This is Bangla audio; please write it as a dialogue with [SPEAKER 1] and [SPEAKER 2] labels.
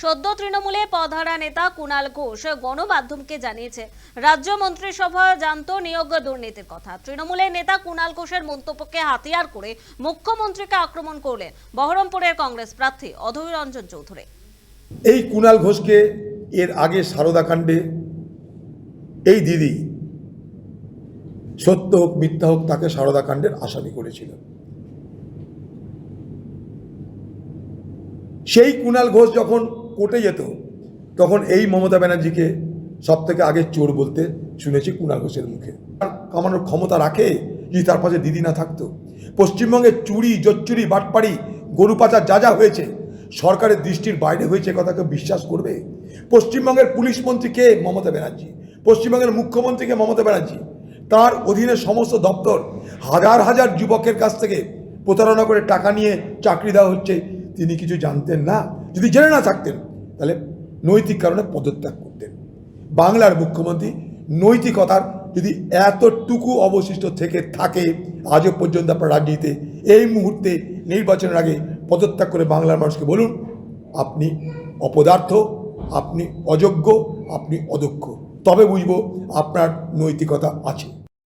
[SPEAKER 1] সদ্য তৃণমূলে পদহারা নেতা কুণাল ঘোষ গণমাধ্যমকে জানিয়েছে, রাজ্য মন্ত্রিসভা জানত নিয়োগ দুর্নীতির কথা। তৃণমূলের নেতা কুণাল ঘোষের মন্তব্যকে হাতিয়ার করে মুখ্যমন্ত্রীকে আক্রমণ করলেন বহরমপুরের কংগ্রেস প্রার্থী অধীর রঞ্জন চৌধুরী।
[SPEAKER 2] এই কুণাল ঘোষকে এর আগে সারদা কাণ্ডে এই দিদি সত্য হোক, মিথ্যা হোক, তাকে সারদা কাণ্ডের আসামি করেছিল। সেই কুণাল ঘোষ যখন কোর্টে যেত, তখন এই মমতা ব্যানার্জিকে সব থেকে আগে চোর বলতে শুনেছি কুণাল ঘোষের মুখে। কামানোর ক্ষমতা রাখে যদি তার পাশে দিদি না থাকতো। পশ্চিমবঙ্গে চুরি, জচ্চুরি, বাটপাড়ি, গরু পাচার যা যা হয়েছে, সরকারের দৃষ্টির বাইরে হয়েছে এ কথাকে বিশ্বাস করবে? পশ্চিমবঙ্গের পুলিশ মন্ত্রী কে মমতা ব্যানার্জি? পশ্চিমবঙ্গের মুখ্যমন্ত্রীকে মমতা ব্যানার্জি? তার অধীনে সমস্ত দপ্তর হাজার হাজার যুবকের কাছ থেকে প্রতারণা করে টাকা নিয়ে চাকরি দেওয়া হচ্ছে। তিনি কিছু জানতেন না। যদি জেনে না থাকতেন তাহলে নৈতিক কারণে পদত্যাগ করতেন। বাংলার মুখ্যমন্ত্রী নৈতিকতার যদি এতটুকু অবশিষ্ট থেকে থাকে, আজও পর্যন্ত আপনার রাজনীতিতে এই মুহূর্তে নির্বাচনের আগে পদত্যাগ করে বাংলার মানুষকে বলুন, আপনি অপদার্থ, আপনি অযোগ্য, আপনি অদক্ষ, তবে বুঝব আপনার নৈতিকতা আছে।